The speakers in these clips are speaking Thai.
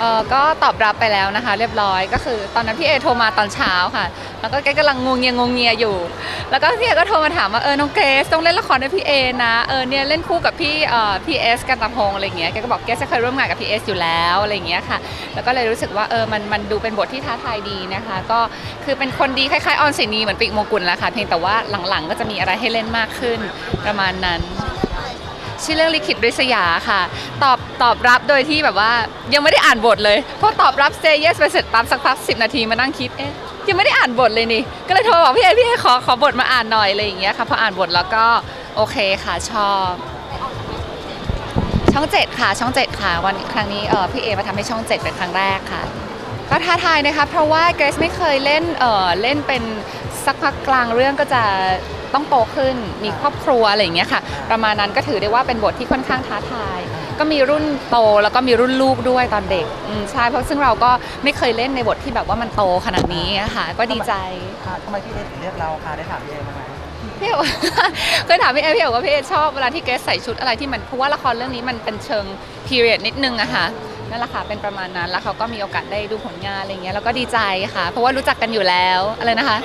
เออก็ตอบรับไปแล้วนะคะ เรียบร้อยก็คือตอนนั้นพี่เอโทรมาตอนเช้าค่ะ แล้วก็แกกำลังงงเงียงงเงียอยู่ แล้วก็พี่เอก็โทรมาถามว่าเออน้องเกรซต้องเล่นละครด้วยพี่เอนะเออเนี่ยเล่นคู่กับพี่เอ่อพี่เอสกันตะพงอะไรเงี้ยแกก็บอกแกจะเคยร่วมงานกับพี่เอสอยู่แล้วอะไรเงี้ยค่ะ แล้วก็เลยรู้สึกว่าเออมันมันดูเป็นบทที่ท้าทายดีนะคะ ก็คือเป็นคนดีคล้ายๆออนสินีเหมือนปีกโมกุลแหละค่ะเพียงแต่ว่าหลังๆ ก็จะมีอะไรให้เล่นมากขึ้นประมาณนั้น ชื่อเรื่องลิขิตริษยาค่ะ ตอบตอบรับโดยที่แบบว่ายังไม่ได้อ่านบทเลยพราะตอบรับ say yes ไปเสร็จปั๊บสักพักสินาทีมานั่งคิดเอ๊ะยังไม่ได้อ่านบทเลยนี่ ก็เลยโทรบอกพี่เอพี่เอขอขอบทมาอ่านหน่อยอะไรอย่างเงี้ยค่ะพออ่านบทแล้วก็โอเคค่ะชอบ ช่องเจ็ดค่ะ ช่องเจ็ดค่ะ วันครั้งนี้เออพี่เอมาทำให้ช่องเจ็ดเป็นครั้งแรกค่ะก็ท้าทายนะคะเพราะว่าเกรซไม่เคยเล่นเออเล่นเป็นสักพักกลางเรื่องก็จะ ต้องโตขึ้น มีครอบครัวอะไรอย่างเงี้ยค่ะ ประมาณนั้นก็ถือได้ว่าเป็นบทที่ค่อนข้างท้าทาย ก็มีรุ่นโตแล้วก็มีรุ่นลูกด้วยตอนเด็กอืมใช่เพราะซึ่งเราก็ไม่เคยเล่นในบทที่แบบว่ามันโตขนาดนี้อะค่ะ ก็ดีใจค่ะทำไมพี่เอถึงเลือกเราคะได้ถามพี่เอบ้างไหมพี่เอ๋เคยถามพี่เอ๋พี่เอ๋ว่าพี่เอ๋ชอบเวลาที่เกรซใส่ชุดอะไรที่มันเพราะว่าละครเรื่องนี้มันเป็นเชิง period นิดนึงอะค่ะนั่นแหละค่ะเป็นประมาณนั้นแล้วเขาก็มีโอกาสได้ดูผลงานอะไรเงี้ยแล้วก็ดีใจค่ะ เพราะว่ารู้จักกันอยู่แล้วอะไรนะคะ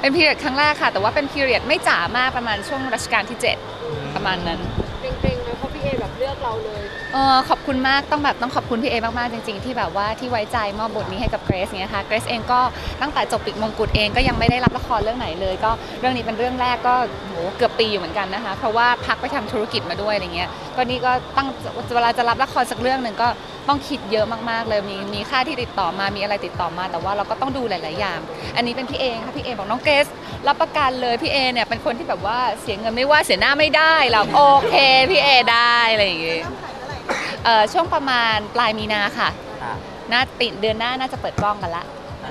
เป็น period ครั้งแรกค่ะ แต่ว่าเป็น period ไม่จ๋ามากประมาณช่วงรัชกาลที่ 7 ประมาณนั้นเกรงๆไหมเพราะพี่เอแบบเลือกเราเลยเออขอบคุณมากต้องแบบต้องขอบคุณพี่เอมากๆจริง ๆ ที่แบบว่าที่ไว้ใจมอบบทนี้ให้กับเกรซเนี้ยค่ะเกรซเองก็ตั้งแต่จบปิกมงกุฎเองก็ยังไม่ได้รับละครเรื่องไหนเลย ก็เรื่องนี้เป็นเรื่องแรกก็โหเกือบปีอยู่เหมือนกันนะคะ เพราะว่าพักไปทำธุรกิจมาด้วยอะไรเงี้ยก็นี่ก็ตั้งเวลาจะรับละครสักเรื่องหนึ่งก็ ต้องคิดเยอะมากๆเลยมีมีค่าที่ติดต่อมามีอะไรติดต่อมา แต่ว่าเราก็ต้องดูหลาย ๆ อย่าง อันนี้เป็นพี่เอค่ะพี่เอบอกน้องเกรซรับประกันเลยพี่เอเนี่ยเป็นคนที่แบบว่าเสียเงินไม่ว่าเสียหน้าไม่ได้เราโอเคพี่เอได้อะไรอย่างเงี้ยเอ่อช่วงประมาณปลายมีนาค่ะค่ะน่าปิดเดือนหน้าน่าจะเปิดกล้องกันละอ